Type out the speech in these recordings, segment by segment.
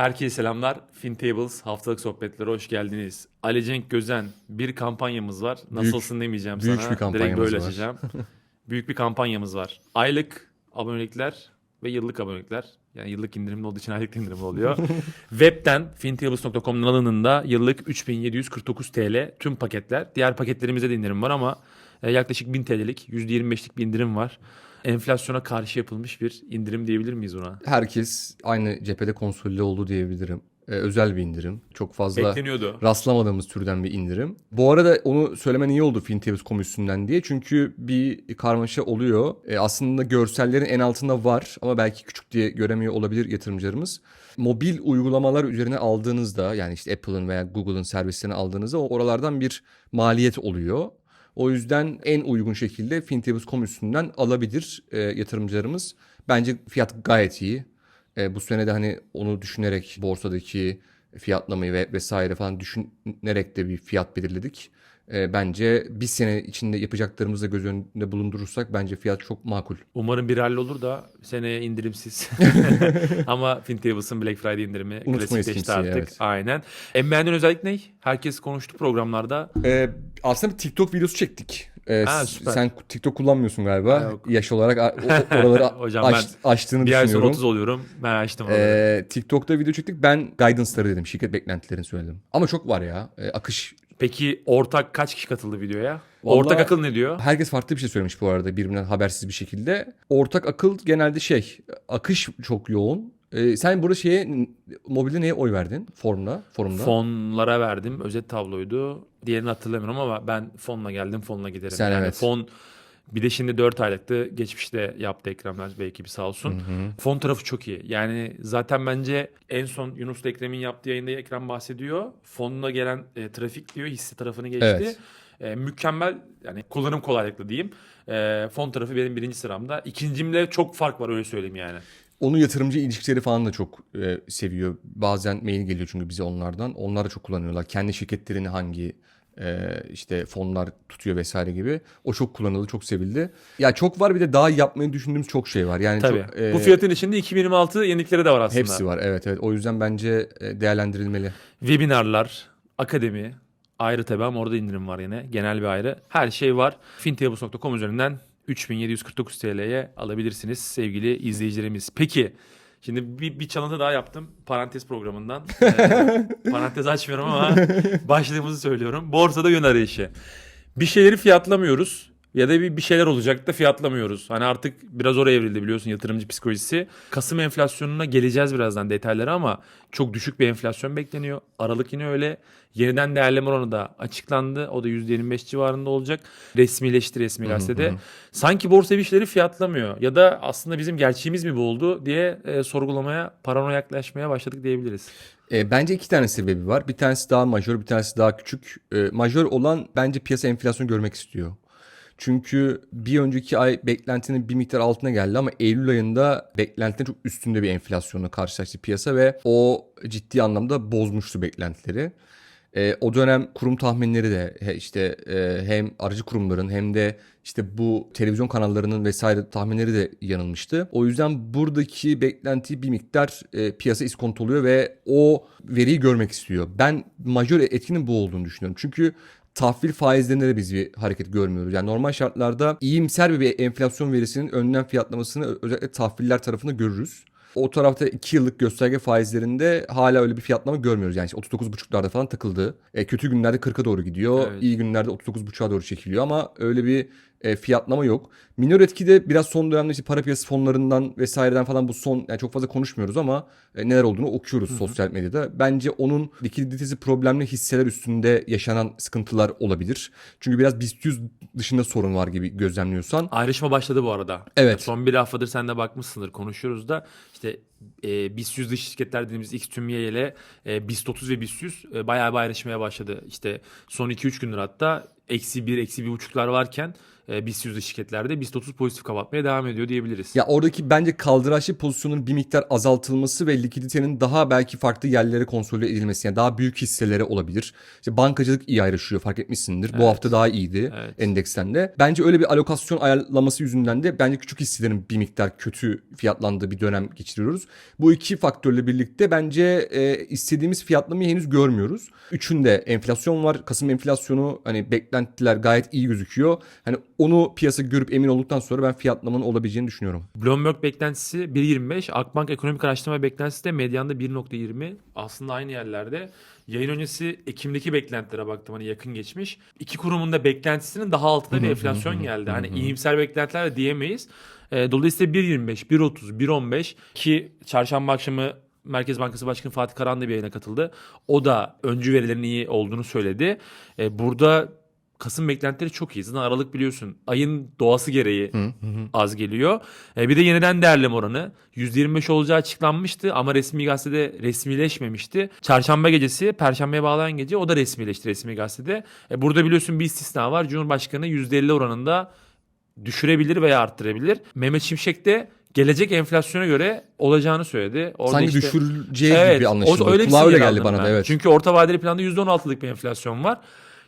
Herkese selamlar. FinTables haftalık sohbetlere hoş geldiniz. Ali Cenk Gözen bir kampanyamız var. Nasılsın demeyeceğim büyük sana. bir kampanyamız Direkt böyle var. açacağım. büyük bir kampanyamız var. Aylık abonelikler ve yıllık abonelikler. Yani yıllık indirimli olduğu için aylık indirimli oluyor. Web'ten fintables.com'un alanında yıllık 3749 TL tüm paketler. Diğer paketlerimizde de indirim var ama e, yaklaşık 1000 TL'lik %25'lik bir indirim var. Enflasyona karşı yapılmış bir indirim diyebilir miyiz buna? Herkes aynı cephede konsolide oldu diyebilirim. Ee, özel bir indirim. Çok fazla Bekleniyordu. rastlamadığımız türden bir indirim. Bu arada onu söylemen iyi oldu FinTables üstünden diye. Çünkü bir karmaşa oluyor. Ee, aslında görsellerin en altında var ama belki küçük diye göremiyor olabilir yatırımcılarımız. Mobil uygulamalar üzerine aldığınızda yani işte Apple'ın veya Google'ın servislerini aldığınızda oralardan bir maliyet oluyor. O yüzden en uygun şekilde FinTables.com üstünden alabilir e, yatırımcılarımız. Bence fiyat gayet iyi. E, bu sene de hani onu düşünerek borsadaki fiyatlamayı ve vesaire falan düşünerek de bir fiyat belirledik. E, bence bir sene içinde yapacaklarımızı da göz önünde bulundurursak bence fiyat çok makul. Umarım bir hallolur da seneye indirimsiz. Ama FinTables'ın Black Friday indirimi klasikleşti artık. evet. Aynen. En beğendiğin özellik ne? Herkes konuştu programlarda. E, aslında bir TikTok videosu çektik. E, Ha, süper. sen TikTok kullanmıyorsun galiba. Ha, yok. Yaş olarak o- oraları Hocam aç- açtığını Bir düşünüyorum. 30 oluyorum. Ben açtım oraları. Ee, TikTok'ta video çektik. Ben guidance'ları dedim. Şirket beklentilerini söyledim. Ama çok var ya. Ee, akış. Peki ortak kaç kişi katıldı videoya? Vallahi- Ortak akıl ne diyor? Herkes farklı bir şey söylemiş bu arada birbirinden habersiz bir şekilde. Ortak akıl genelde şey. Akış çok yoğun. Ee, sen burada şeye mobilde neye oy verdin? Formda. Forumda. Fonlara verdim. Özet tabloydu. Diğerini hatırlamıyorum ama ben fonla geldim fonla giderim. Sen yani evet. fon bir de şimdi 4 aylıktı. Geçmişte yaptı Ekrem Bey ekibi sağ olsun. Fon tarafı çok iyi. Yani zaten bence en son Yunus Ekrem'in yaptığı yayında Ekrem bahsediyor. Fonuna gelen e, trafik diyor hisse tarafını geçti. Evet. E, mükemmel yani kullanım kolaylıklı diyeyim. E, fon tarafı benim birinci sıramda. İkincimle çok fark var öyle söyleyeyim yani. Onu yatırımcı ilişkileri falan da çok e, seviyor. Bazen mail geliyor çünkü bize onlardan. Onlar da çok kullanıyorlar. Kendi şirketlerini hangi e, işte fonlar tutuyor vesaire gibi. O çok kullanıldı, çok sevildi. Ya çok var bir de daha yapmayı düşündüğümüz çok şey var. Yani Tabii. çok, e, Bu fiyatın içinde 2026 yenilikleri de var aslında. hepsi var. Evet evet. O yüzden bence e, değerlendirilmeli. Webinarlar, akademi, ayrı tabi ama orada indirim var yine. Genel bir ayrı. Her şey var. fintables.com üzerinden 3749 TL'ye alabilirsiniz sevgili izleyicilerimiz. Peki şimdi bir, bir çalıntı daha yaptım parantez programından. Ee, parantez açmıyorum ama başlığımızı söylüyorum. Borsada yön arayışı. Bir şeyleri fiyatlamıyoruz ya da bir, bir şeyler olacak da fiyatlamıyoruz. Hani artık biraz oraya evrildi biliyorsun yatırımcı psikolojisi. Kasım enflasyonuna geleceğiz birazdan detaylara ama çok düşük bir enflasyon bekleniyor. Aralık yine öyle. Yeniden değerleme oranı da açıklandı. O da %25 civarında olacak. Resmileşti resmi gazetede. Sanki borsa bir şeyleri fiyatlamıyor. Ya da aslında bizim gerçeğimiz mi bu oldu diye e, sorgulamaya, paranoya yaklaşmaya başladık diyebiliriz. E, bence iki tane sebebi var. Bir tanesi daha majör, bir tanesi daha küçük. E, majör olan bence piyasa enflasyon görmek istiyor. Çünkü bir önceki ay beklentinin bir miktar altına geldi ama Eylül ayında beklentinin çok üstünde bir enflasyonla karşılaştı piyasa ve o ciddi anlamda bozmuştu beklentileri. E, o dönem kurum tahminleri de işte e, hem aracı kurumların hem de işte bu televizyon kanallarının vesaire tahminleri de yanılmıştı. O yüzden buradaki beklentiyi bir miktar e, piyasa iskontoluyor ve o veriyi görmek istiyor. Ben majör etkinin bu olduğunu düşünüyorum. Çünkü tahvil faizlerinde de biz bir hareket görmüyoruz. Yani normal şartlarda iyimser bir enflasyon verisinin önlem fiyatlamasını özellikle tahviller tarafında görürüz. O tarafta 2 yıllık gösterge faizlerinde hala öyle bir fiyatlama görmüyoruz. Yani işte 39,5'larda falan takıldı. E, kötü günlerde 40'a doğru gidiyor. Evet. İyi günlerde 39,5'a doğru çekiliyor ama öyle bir e, fiyatlama yok. Minor etki de biraz son dönemde işte para piyasası fonlarından vesaireden falan bu son yani çok fazla konuşmuyoruz ama e, neler olduğunu okuyoruz sosyal medyada. Bence onun likiditesi problemli hisseler üstünde yaşanan sıkıntılar olabilir. Çünkü biraz BIST 100 dışında sorun var gibi gözlemliyorsan. Ayrışma başladı bu arada. Evet. Son bir haftadır sen de bakmışsındır konuşuyoruz da işte e, BIST 100 dış şirketler dediğimiz X tümye ile e, BIST 30 ve BIST 100 e, bayağı bir ayrışmaya başladı. İşte son 2-3 gündür hatta eksi 1 eksi 1,5'lar varken e, BIST yüzde şirketlerde BIST 30 pozitif kapatmaya devam ediyor diyebiliriz. Ya oradaki bence kaldıraçlı pozisyonun bir miktar azaltılması ve likiditenin daha belki farklı yerlere konsolide edilmesi. Yani daha büyük hisselere olabilir. İşte bankacılık iyi ayrışıyor fark etmişsindir. Bu Evet. hafta daha iyiydi Evet. endeksten de. Bence öyle bir alokasyon ayarlaması yüzünden de bence küçük hisselerin bir miktar kötü fiyatlandığı bir dönem geçiriyoruz. Bu iki faktörle birlikte bence e, istediğimiz fiyatlamayı henüz görmüyoruz. Üçünde enflasyon var. Kasım enflasyonu hani beklentiler gayet iyi gözüküyor. Hani onu piyasa görüp emin olduktan sonra ben fiyatlamanın olabileceğini düşünüyorum. Bloomberg beklentisi 1.25, Akbank ekonomik araştırma beklentisi de medyanda 1.20. Aslında aynı yerlerde. Yayın öncesi Ekim'deki beklentilere baktım hani yakın geçmiş. İki kurumun da beklentisinin daha altında bir enflasyon geldi. Hani iyimser beklentiler de diyemeyiz. E, dolayısıyla 1.25, 1.30, 1.15 ki çarşamba akşamı Merkez Bankası Başkanı Fatih Karahan da bir yayına katıldı. O da öncü verilerin iyi olduğunu söyledi. E, burada Kasım beklentileri çok iyi. Zaten Aralık biliyorsun ayın doğası gereği az geliyor. E, bir de yeniden değerleme oranı %25 olacağı açıklanmıştı ama resmi gazetede resmileşmemişti. Çarşamba gecesi, perşembeye bağlayan gece o da resmileşti resmi gazetede. E, burada biliyorsun bir istisna var. Cumhurbaşkanı %50 oranında düşürebilir veya arttırabilir. Mehmet Şimşek de gelecek enflasyona göre olacağını söyledi. Orada Sanki işte- düşürüleceği Evet, gibi anlaşıldı. o- öyle Kulağa öyle geldi bana da evet. Çünkü orta vadeli planda %16'lık bir enflasyon var.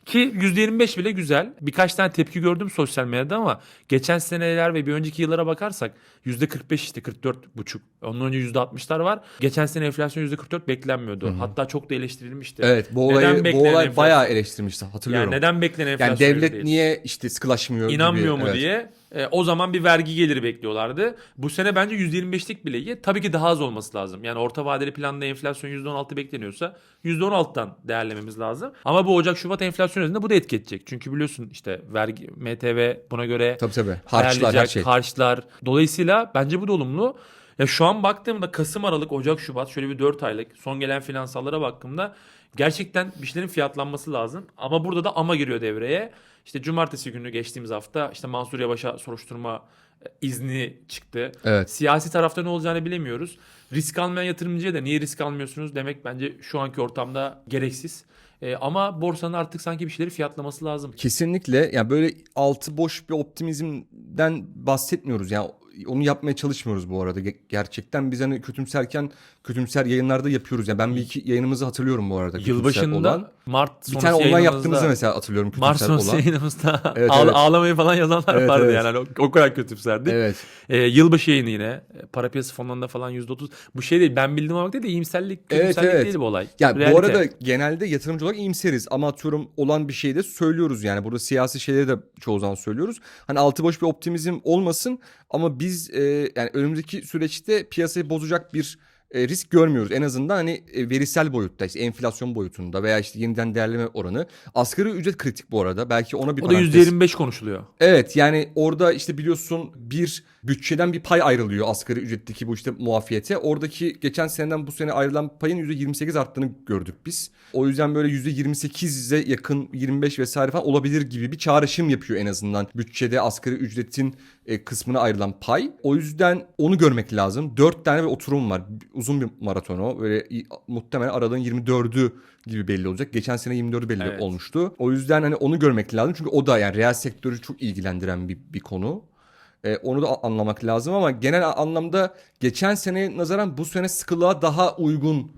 Ki %25 bile güzel. Birkaç tane tepki gördüm sosyal medyada ama geçen seneler ve bir önceki yıllara bakarsak %45 işte 44 buçuk. Ondan önce %60'lar var. Geçen sene enflasyon %44 beklenmiyordu. Hatta çok da eleştirilmişti. Evet bu olayı bu olay enflasyon- bayağı eleştirmişti yani hatırlıyorum. Yani, neden beklenen enflasyon devlet değil? niye işte sıkılaşmıyor gibi. İnanmıyor mu Evet. diye. E, o zaman bir vergi geliri bekliyorlardı. Bu sene bence %25'lik bile iyi. Tabii ki daha az olması lazım. Yani orta vadeli planda enflasyon %16 bekleniyorsa %16'dan değerlememiz lazım. Ama bu Ocak Şubat enflasyon üzerinde bu da etki edecek. Çünkü biliyorsun işte vergi MTV buna göre Tabii tabii. Harçlar her şey. harçlar. Dolayısıyla bence bu da olumlu. Ya şu an baktığımda Kasım, Aralık, Ocak, Şubat şöyle bir 4 aylık son gelen finansallara baktığımda gerçekten bir şeylerin fiyatlanması lazım. Ama burada da ama giriyor devreye. İşte cumartesi günü geçtiğimiz hafta işte Mansur Yavaş'a soruşturma e, izni çıktı. Evet. Siyasi tarafta ne olacağını bilemiyoruz. Risk almayan yatırımcıya da niye risk almıyorsunuz demek bence şu anki ortamda gereksiz. E, ama borsanın artık sanki bir şeyleri fiyatlaması lazım. Kesinlikle yani böyle altı boş bir optimizmden bahsetmiyoruz. Yani onu yapmaya çalışmıyoruz bu arada. Ge- Gerçekten biz hani kötümserken kötümser yayınlarda yapıyoruz. Yani ben bir iki yayınımızı hatırlıyorum bu arada. Yılbaşında olan. Mart Bir sonrası tane online yaptığımızda mesela hatırlıyorum kötümser Mart sonrası olan. yayınımızda Evet, ağla- evet. ağlamayı falan yazanlar Evet, vardı evet. yani o, o kadar kötümserdik. Evet. Ee, yılbaşı yayını yine para piyasası fonlarında falan %30 bu şey değil ben bildiğim olarak değil de iyimserlik Evet, kötümserlik evet. değil bu olay. Yani Realite. bu arada genelde yatırımcı olarak iyimseriz ama atıyorum olan bir şeyi de söylüyoruz yani. Burada siyasi şeyleri de çoğu zaman söylüyoruz. Hani altı boş bir optimizm olmasın ama biz e, yani önümüzdeki süreçte piyasayı bozacak bir e, risk görmüyoruz. En azından hani e, verisel boyutta işte enflasyon boyutunda veya işte yeniden değerleme oranı. Asgari ücret kritik bu arada. Belki ona bir o da parantez- %25 konuşuluyor. Evet yani orada işte biliyorsun bir bütçeden bir pay ayrılıyor asgari ücretteki bu işte muafiyete. Oradaki geçen seneden bu sene ayrılan payın %28 arttığını gördük biz. O yüzden böyle %28'e yakın 25 vesaire falan olabilir gibi bir çağrışım yapıyor en azından bütçede asgari ücretin e, kısmına ayrılan pay. O yüzden onu görmek lazım. 4 tane bir oturum var. Uzun bir maraton o. Böyle muhtemelen aralığın 24'ü gibi belli olacak. Geçen sene 24'ü belli Evet. olmuştu. O yüzden hani onu görmek lazım. Çünkü o da yani reel sektörü çok ilgilendiren bir, bir konu. Ee, onu da anlamak lazım ama genel anlamda geçen seneye nazaran bu sene sıkılığa daha uygun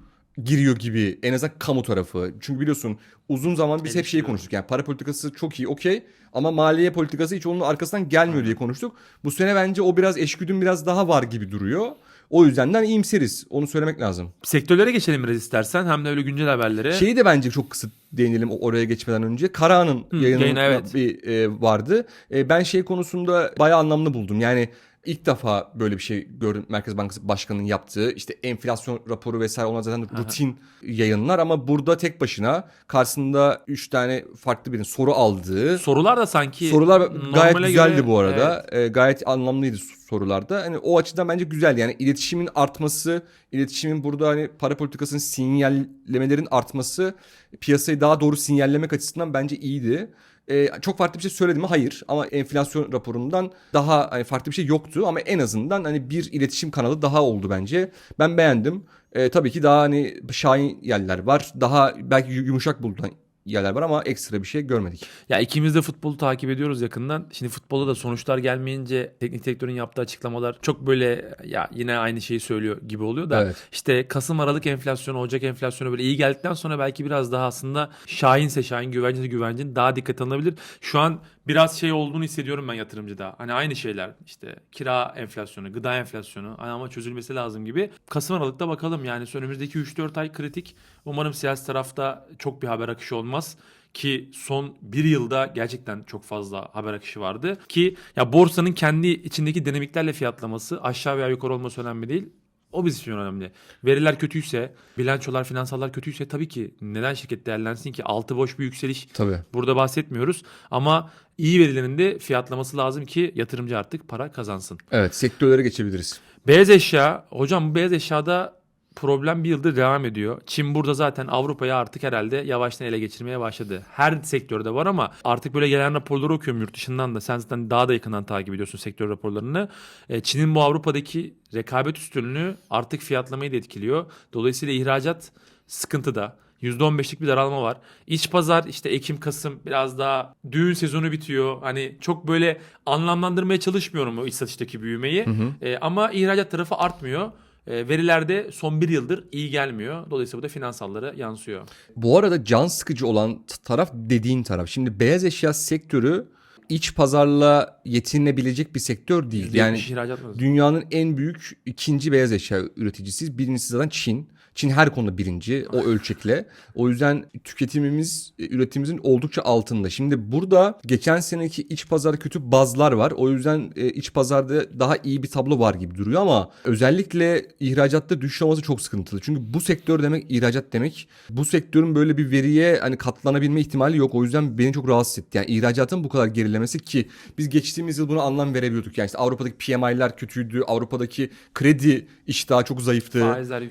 giriyor gibi en azından kamu tarafı. Çünkü biliyorsun uzun zaman biz hep şeyi konuştuk yani para politikası çok iyi okey ama maliye politikası hiç onun arkasından gelmiyor diye konuştuk. Bu sene bence o biraz eşgüdüm biraz daha var gibi duruyor. O yüzden de iyimseriz. Onu söylemek lazım. Sektörlere geçelim biraz istersen hem de öyle güncel haberlere. Şeyi de bence çok kısa değinelim oraya geçmeden önce. Karahan'ın yayını, evet. bir e, vardı. E, ben şey konusunda bayağı anlamlı buldum. Yani ilk defa böyle bir şey gördüm Merkez Bankası Başkanı'nın yaptığı işte enflasyon raporu vesaire onlar zaten rutin yayınlar ama burada tek başına karşısında 3 tane farklı birinin soru aldığı Sorular da sanki Sorular gayet güzeldi göre- bu arada. Ee, gayet anlamlıydı sorularda. Hani o açıdan bence güzel. Yani iletişimin artması, iletişimin burada hani para politikasının sinyallemelerin artması piyasayı daha doğru sinyallemek açısından bence iyiydi. Ee, çok farklı bir şey söyledim mi? Hayır. Ama enflasyon raporundan daha hani farklı bir şey yoktu ama en azından hani bir iletişim kanalı daha oldu bence. Ben beğendim. Ee, tabii ki daha hani şahin yerler var. Daha belki yumuşak bulunan yerler var ama ekstra bir şey görmedik. Ya ikimiz de futbolu takip ediyoruz yakından. Şimdi futbolda da sonuçlar gelmeyince teknik direktörün yaptığı açıklamalar çok böyle ya yine aynı şeyi söylüyor gibi oluyor da Evet. işte Kasım Aralık enflasyonu, Ocak enflasyonu böyle iyi geldikten sonra belki biraz daha aslında Şahinse Şahin, güvencinse güvencin daha dikkat alınabilir. Şu an biraz şey olduğunu hissediyorum ben yatırımcıda. Hani aynı şeyler işte kira enflasyonu, gıda enflasyonu hani ama çözülmesi lazım gibi. Kasım Aralık'ta bakalım yani önümüzdeki 3-4 ay kritik. Umarım siyasi tarafta çok bir haber akışı olmaz ki son bir yılda gerçekten çok fazla haber akışı vardı ki ya borsanın kendi içindeki dinamiklerle fiyatlaması aşağı veya yukarı olması önemli değil. O bizim için önemli. Veriler kötüyse, bilançolar, finansallar kötüyse tabii ki neden şirket değerlensin ki? Altı boş bir yükseliş Tabii. burada bahsetmiyoruz. Ama iyi verilerin de fiyatlaması lazım ki yatırımcı artık para kazansın. Evet sektörlere geçebiliriz. Beyaz eşya, hocam bu beyaz eşyada problem bir yıldır devam ediyor. Çin burada zaten Avrupa'yı artık herhalde yavaştan ele geçirmeye başladı. Her sektörde var ama artık böyle gelen raporları okuyorum yurt dışından da. Sen zaten daha da yakından takip ediyorsun sektör raporlarını. E, Çin'in bu Avrupa'daki rekabet üstünlüğü artık fiyatlamayı da etkiliyor. Dolayısıyla ihracat sıkıntıda. %15'lik bir daralma var. İç pazar işte Ekim Kasım biraz daha düğün sezonu bitiyor. Hani çok böyle anlamlandırmaya çalışmıyorum o iç satıştaki büyümeyi. E, ama ihracat tarafı artmıyor. E, verilerde son bir yıldır iyi gelmiyor. Dolayısıyla bu da finansallara yansıyor. Bu arada can sıkıcı olan taraf dediğin taraf. Şimdi beyaz eşya sektörü iç pazarla yetinebilecek bir sektör değil. Yani %70 ihracat mı? dünyanın en büyük ikinci beyaz eşya üreticisi. Birincisi zaten Çin. Çin her konuda birinci o ölçekle. O yüzden tüketimimiz e, üretimimizin oldukça altında. Şimdi burada geçen seneki iç pazar kötü bazlar var. O yüzden e, iç pazarda daha iyi bir tablo var gibi duruyor ama özellikle ihracatta düşüş olması çok sıkıntılı. Çünkü bu sektör demek ihracat demek. Bu sektörün böyle bir veriye hani katlanabilme ihtimali yok. O yüzden beni çok rahatsız etti. Yani ihracatın bu kadar gerilemesi ki biz geçtiğimiz yıl buna anlam veremiyorduk. Yani işte Avrupa'daki PMI'ler kötüydü. Avrupa'daki kredi iştahı çok zayıftı.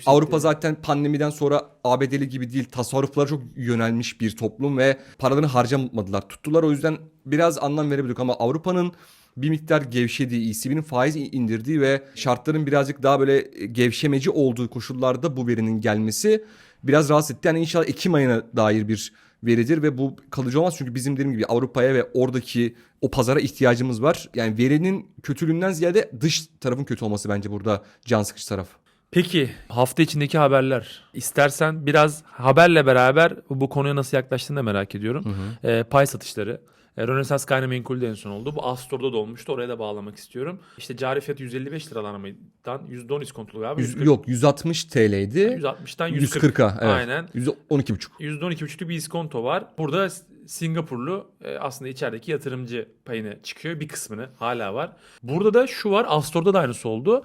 Avrupa zaten pandemiden sonra ABD'li gibi değil tasarruflara çok yönelmiş bir toplum ve paralarını harcamadılar. Tuttular o yüzden biraz anlam verebildik ama Avrupa'nın bir miktar gevşediği, ECB'nin faiz indirdiği ve şartların birazcık daha böyle gevşemeci olduğu koşullarda bu verinin gelmesi biraz rahatsız etti. Yani inşallah Ekim ayına dair bir veridir ve bu kalıcı olmaz çünkü bizim dediğim gibi Avrupa'ya ve oradaki o pazara ihtiyacımız var. Yani verinin kötülüğünden ziyade dış tarafın kötü olması bence burada can sıkıcı taraf. Peki hafta içindeki haberler. İstersen biraz haberle beraber bu konuya nasıl yaklaştığını da merak ediyorum. Ee, pay satışları. E, Rönesans gayrimenkulde en son oldu. Bu Astor'da da olmuştu. Oraya da bağlamak istiyorum. İşte cari fiyat 155 liralardan %10 iskontolu galiba. Yüz- 140 yok 160 TL'ydi. 160'tan 140. 140'a evet. Aynen. %12,5. %12,5'luk bir iskonto var. Burada Singapurlu e, aslında içerideki yatırımcı payını çıkıyor. Bir kısmını hala var. Burada da şu var. Astor'da da aynısı oldu.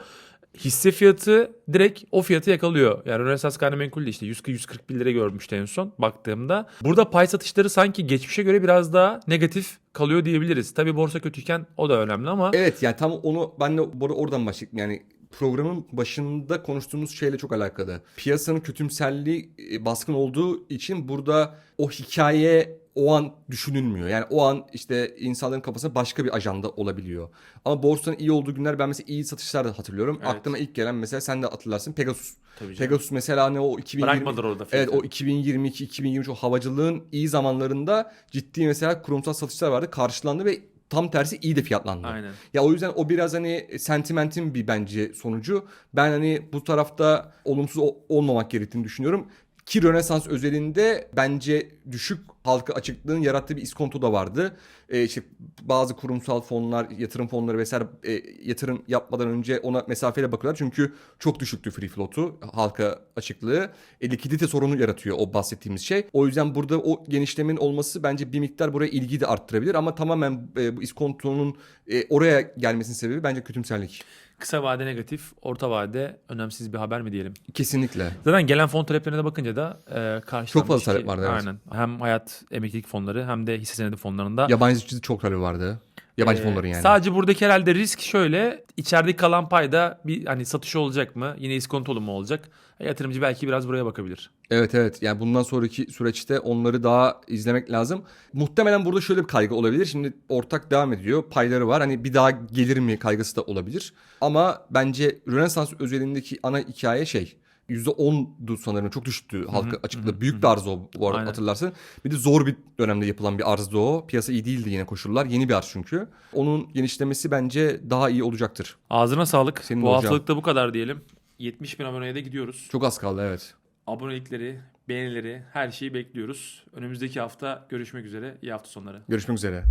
Hisse fiyatı direkt o fiyatı yakalıyor. Yani Rönesans gayrimenkul de işte 140-141 lira görmüştü en son baktığımda. Burada pay satışları sanki geçmişe göre biraz daha negatif kalıyor diyebiliriz. Tabii borsa kötüyken o da önemli ama Evet yani tam onu ben de oradan başladım. Yani programın başında konuştuğumuz şeyle çok alakalı. Piyasanın kötümserliği e, baskın olduğu için burada o hikaye o an düşünülmüyor. Yani o an işte insanların kafasında başka bir ajanda olabiliyor. Ama borsanın iyi olduğu günler ben mesela iyi satışlar da hatırlıyorum. Evet. Aklıma ilk gelen mesela sen de hatırlarsın Pegasus. Tabii canım. Pegasus mesela ne o 2020 bırakmadılar orada Evet o 2022-2023 o havacılığın iyi zamanlarında ciddi mesela kurumsal satışlar vardı. Karşılandı ve tam tersi iyi de fiyatlandı. Aynen. Ya o yüzden o biraz hani sentimentin bir bence sonucu. Ben hani bu tarafta olumsuz olmamak gerektiğini düşünüyorum. Ki Rönesans özelinde bence düşük halka açıklığın yarattığı bir iskonto da vardı. Ee, işte bazı kurumsal fonlar, yatırım fonları vesaire e, yatırım yapmadan önce ona mesafeyle bakıyorlar. Çünkü çok düşüktü free float'u, halka açıklığı. E, likidite sorunu yaratıyor o bahsettiğimiz şey. O yüzden burada o genişlemenin olması bence bir miktar buraya ilgiyi de arttırabilir. Ama tamamen e, bu iskontonun e, oraya gelmesinin sebebi bence kötümserlik. Kısa vade negatif, orta vade önemsiz bir haber mi diyelim? Kesinlikle. Zaten gelen fon taleplerine de bakınca da e, karşılanmış Çok fazla talep vardı, evet. Aynen. Hem hayat emeklilik fonları hem de hisse senedi fonlarında. Yabancı çok talebi vardı. Yabancı Ee, fonların yani. Sadece buradaki herhalde risk şöyle. içerideki kalan payda bir hani satış olacak mı? Yine iskontolu mu olacak? E, yatırımcı belki biraz buraya bakabilir. Evet evet yani bundan sonraki süreçte onları daha izlemek lazım. Muhtemelen burada şöyle bir kaygı olabilir. Şimdi ortak devam ediyor. Payları var. Hani bir daha gelir mi kaygısı da olabilir. Ama bence Rönesans özelindeki ana hikaye şey. %10'du sanırım çok düştü halka hı, Büyük bir arzı o bu arada Aynen. hatırlarsın. Bir de zor bir dönemde yapılan bir arzdı o. Piyasa iyi değildi yine koşullar. Yeni bir arz çünkü. Onun genişlemesi bence daha iyi olacaktır. Ağzına sağlık. Senin bu haftalık da bu kadar diyelim. 70 bin aboneye de gidiyoruz. Çok az kaldı evet. Abonelikleri, beğenileri, her şeyi bekliyoruz. Önümüzdeki hafta görüşmek üzere. İyi hafta sonları. Görüşmek üzere.